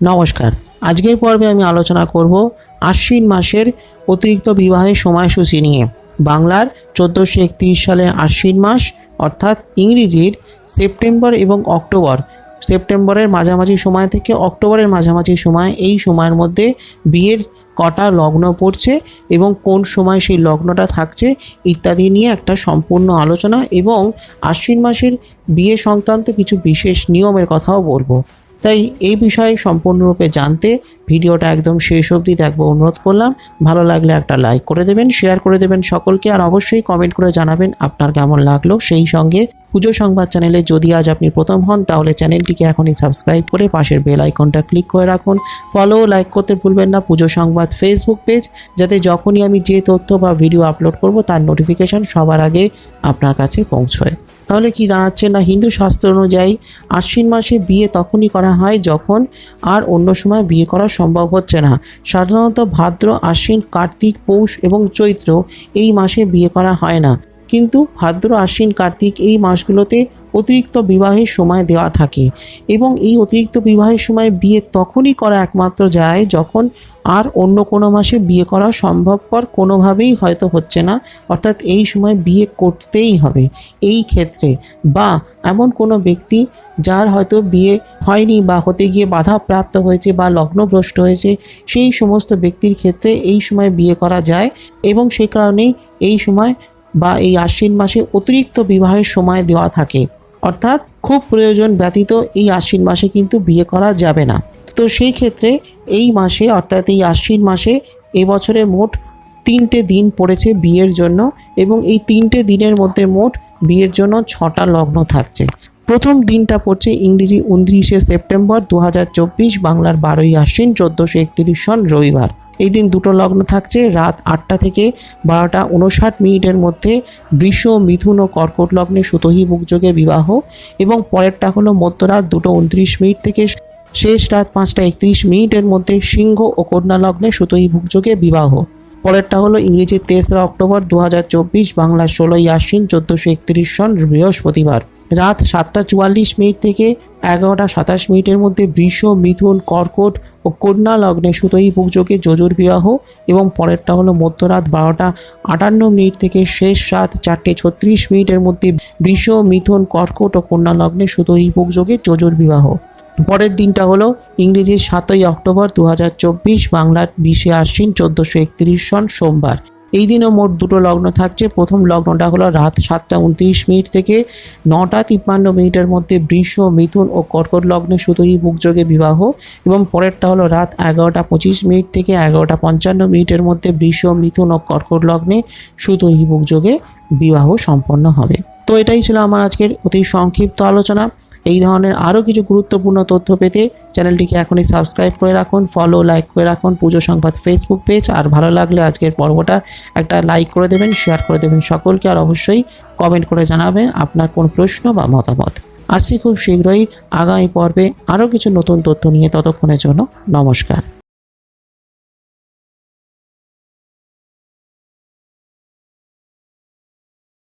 নমস্কার। আজকের পর্বে আমি আলোচনা করব আশ্বিন মাসের অতিরিক্ত বিবাহের সময়সূচি নিয়ে। বাংলার চোদ্দোশো একত্রিশ সালে আশ্বিন মাস, অর্থাৎ ইংরেজির সেপ্টেম্বর এবং অক্টোবর। সেপ্টেম্বরের মাঝামাঝি সময় থেকে অক্টোবরের মাঝামাঝি সময় এই সময়ের মধ্যে বিয়ের কটা লগ্ন পড়ছে এবং কোন সময় সেই লগ্নটা থাকছে ইত্যাদি নিয়ে একটা সম্পূর্ণ আলোচনা এবং আশ্বিন মাসের বিয়ে সংক্রান্ত কিছু বিশেষ নিয়মের কথাও বলব। তাই এই বিষয়ে সম্পূর্ণরূপে জানতে ভিডিওটা একদম শেষ অবধি দেখব। অনুরোধ করলাম, ভালো লাগলে একটা লাইক করে দেবেন শেয়ার করে দেবেন সকলকে, আর অবশ্যই কমেন্ট করে জানাবেন আপনার কেমন লাগল। সেই সঙ্গে পুজো সংবাদ চ্যানেলে যদি আজ আপনি প্রথম হন, তাহলে চ্যানেলটিকে এখনই সাবস্ক্রাইব করে পাশের বেল আইকনটা ক্লিক করে রাখুন। ফলো লাইক করতে ভুলবেন না পুজো সংবাদ ফেসবুক পেজ যাতে যখনই আমি যে তথ্য বা ভিডিও আপলোড করব, তার নোটিফিকেশন সবার আগে আপনার কাছে পৌঁছয়। তাহলে কি দাঁড়াচ্ছে না? হিন্দু শাস্ত্র অনুযায়ী আশ্বিন মাসে বিয়ে তখনই করা হয় যখন আর অন্য সময় বিয়ে করা সম্ভব হচ্ছে না। সাধারণত ভাদ্র, আশ্বিন, কার্তিক, পৌষ এবং চৈত্র এই মাসে বিয়ে করা হয় না। কিন্তু ভাদ্র, আশ্বিন, কার্তিক এই মাসগুলোতে অতিরিক্ত বিবাহের সময় দেওয়া থাকে এবং এই অতিরিক্ত বিবাহের সময় বিয়ে তখনই করা একমাত্র যায় যখন আর অন্য কোনো মাসে বিয়ে করা সম্ভবপর কোনোভাবেই হয়তো হচ্ছে না। অর্থাৎ এই সময় বিয়ে করতেই হবে। এই ক্ষেত্রে বা এমন কোনো ব্যক্তি যার হয়তো বিয়ে হয়নি বা হতে গিয়ে বাধা প্রাপ্ত হয়েছে বা লগ্নভ্রষ্ট হয়েছে, সেই সমস্ত ব্যক্তির ক্ষেত্রে এই সময় বিয়ে করা যায় এবং সেই কারণেই এই সময় বা এই আশ্বিন মাসে অতিরিক্ত বিবাহের সময় দেওয়া থাকে। অর্থাৎ খুব প্রয়োজন ব্যতীত এই আশ্বিন মাসে কিন্তু বিয়ে করা যাবে না। তো সেই ক্ষেত্রে এই মাসে, অর্থাৎ এই আশ্বিন মাসে এবছরে মোট তিনটে দিন পড়েছে বিয়ের জন্য এবং এই তিনটে দিনের মধ্যে মোট বিয়ের জন্য ছটা লগ্ন থাকছে। প্রথম দিনটা পড়ছে ইংরেজি উনত্রিশে সেপ্টেম্বর দু হাজার চব্বিশ, বাংলার বারোই আশ্বিন, চোদ্দোশো একত্রিশ সন রবিবার। এই দিন দুটো লগ্ন থাকছে, রাত আটটা থেকে বারোটা উনষাট মিনিটের মধ্যে বৃষ, মিথুন ও কর্কট লগ্নে সুতহি বুকযোগে বিবাহ এবং পরেরটা হলো মধ্যরাত দুটো উনত্রিশ মিনিট থেকে শেষ রাত পাঁচটা একত্রিশ মিনিটের মধ্যে সিংহ ও কন্যা লগ্নে সুতহি ভুগযোগে বিবাহ। পরেরটা হলো ইংরেজি তেসরা অক্টোবর দু বাংলা ষোলোই আশ্বিন চোদ্দোশো একত্রিশ সন বৃহস্পতিবার। রাত সাতটা চুয়াল্লিশ মিনিট থেকে এগারোটা সাতাশ মিনিটের মধ্যে বৃষ মিথুন, কর্কট ও কন্যা লগ্নে সুতোই ভুগযোগে যোজুর বিবাহ এবং পরেরটা হলো মধ্যরাত বারোটা আটান্ন মিনিট থেকে শেষ রাত চারটে ছত্রিশ মিনিটের মধ্যে বৃষ মিথুন, কর্কট ও কন্যা লগ্নে সুতোই ভুগযোগে যোজুর বিবাহ। পরের দিনটা হলো ইংরেজির সাতই অক্টোবর দু হাজার চব্বিশ বাংলার বিশে আশ্বিন চোদ্দোশো একত্রিশ সন সোমবার। এই দিনও মোট দুটো লগ্ন থাকছে। প্রথম লগ্নটা হলো রাত সাতটা উনত্রিশ মিনিট থেকে নটা তিপ্পান্ন মিনিটের মধ্যে বৃষ, মিথুন ও কর্কট লগ্নে সুতোই বুকযোগে বিবাহ এবং পরেরটা হলো রাত এগারোটা পঁচিশ মিনিট থেকে এগারোটা পঞ্চান্ন মিনিটের মধ্যে বৃষ, মিথুন ও কর্কট লগ্নে সুতোই বুকযোগে বিবাহ সম্পন্ন হবে। তো এটাই ছিল আমার আজকের অতি সংক্ষিপ্ত আলোচনা। এই ধরনের আরও কিছু গুরুত্বপূর্ণ তথ্য পেতে চ্যানেলটিকে এখনই সাবস্ক্রাইব করে রাখুন ফলো লাইক করে রাখুন, পুজো সংবাদ ফেসবুক পেজ আর ভালো লাগলে আজকের পর্বটা একটা লাইক করে দেবেন শেয়ার করে দেবেন সকলকে, আর অবশ্যই কমেন্ট করে জানাবেন আপনার কোন প্রশ্ন বা মতামত। আসছি খুব শীঘ্রই, আগামী পর্বে আরও কিছু নতুন তথ্য নিয়ে, ততক্ষণের জন্য নমস্কার।